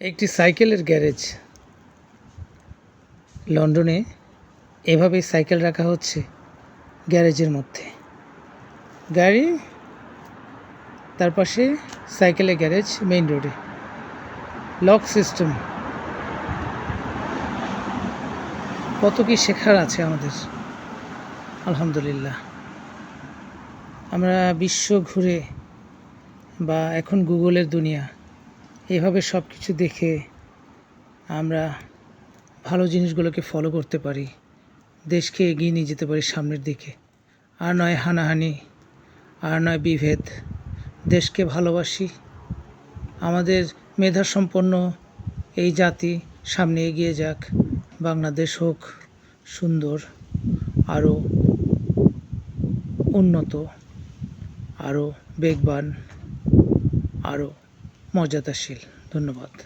একটি সাইকেলের গ্যারেজ। লন্ডনে এভাবেই সাইকেল রাখা হচ্ছে গ্যারেজের মধ্যে। গাড়ি তার পাশে সাইকেলের গ্যারেজ মেইন রোডে। Lock system. কত কি শেখার আছে আমাদের? আলহামদুলিল্লাহ। আমরা বিশ্ব ঘুরে বা এখন গুগলের দুনিয়া এভাবে সব কিছু দেখে আমরা ভালো জিনিসগুলোকে ফলো করতে পারি, দেশকে এগিয়ে নিয়ে যেতে পারি সামনের দিকে। আর নয় হানাহানি, আর নয় বিভেদ। দেশকে ভালোবাসি, আমাদের মেধাসম্পন্ন এই জাতি সামনে এগিয়ে যাক, বাংলাদেশ হোক সুন্দর, আরও উন্নত, আরও বেগবান, আরও মর্যাদাশীল। ধন্যবাদ।